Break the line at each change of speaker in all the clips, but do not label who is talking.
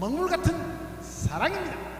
먹물 같은 사랑입니다.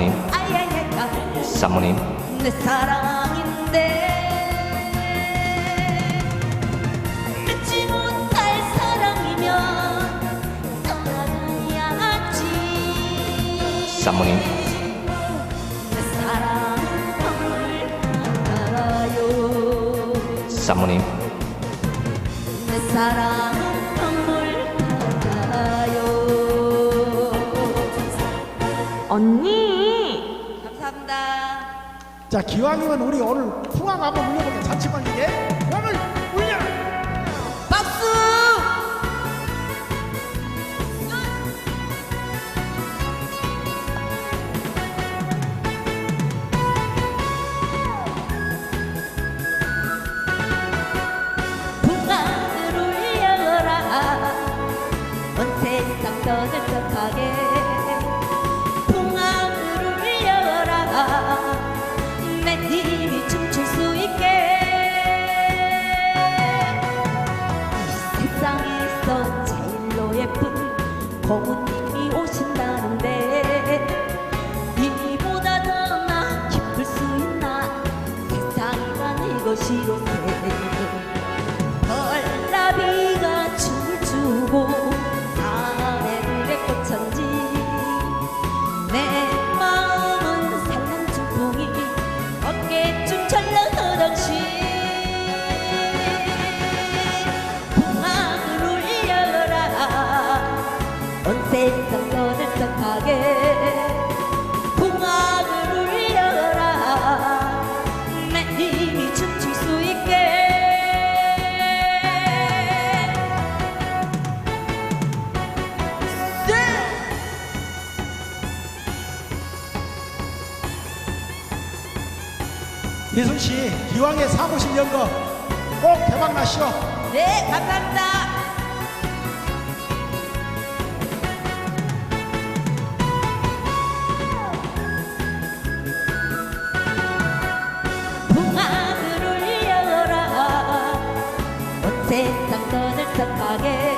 사모님,
아야야야
사모님,
내 사랑인데 믿지 못할 사랑이면 떠나가야지.
사모님,
내 눈물 같아요
사모님,
내 같아요.
언니
자 기왕이면 우리 오늘 풍악 한번 울려보게 자치관리게
것이로세 헐라비가 춤을 추고 사내들의 꽃천지. 내 마음은 산란 춤풍이 어깨춤 철렁하던시 풍악을 울려라. 온 세상 떠들썩하게
이순 씨 기왕에 사보실 연거 꼭 대박 나시오.
네, 감사합니다.
세상 떠들 척하게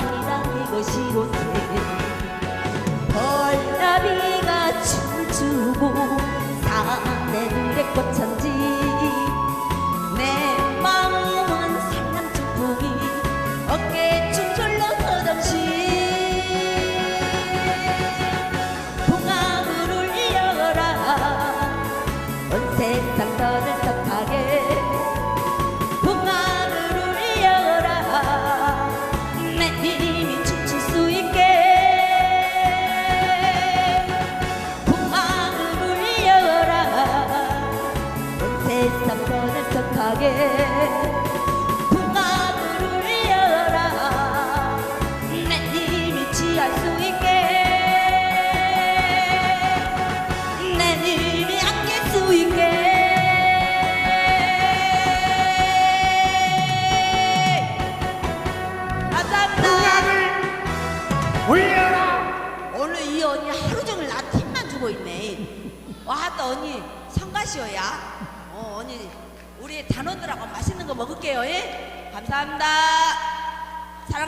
세상이란 이것이 로세 떠들썩하게 풍악을 울려라. 내 힘이 취할 수 있게. 내 힘이 안길 수 있게.
올려라.
오늘 이 언니 하루 종일 나 팀만 주고 있네. 와또 언니 성가시오야? 어 언니 우리 단원들하고 맛있는 거 먹을게요. 예? 감사합니다. 사랑합니다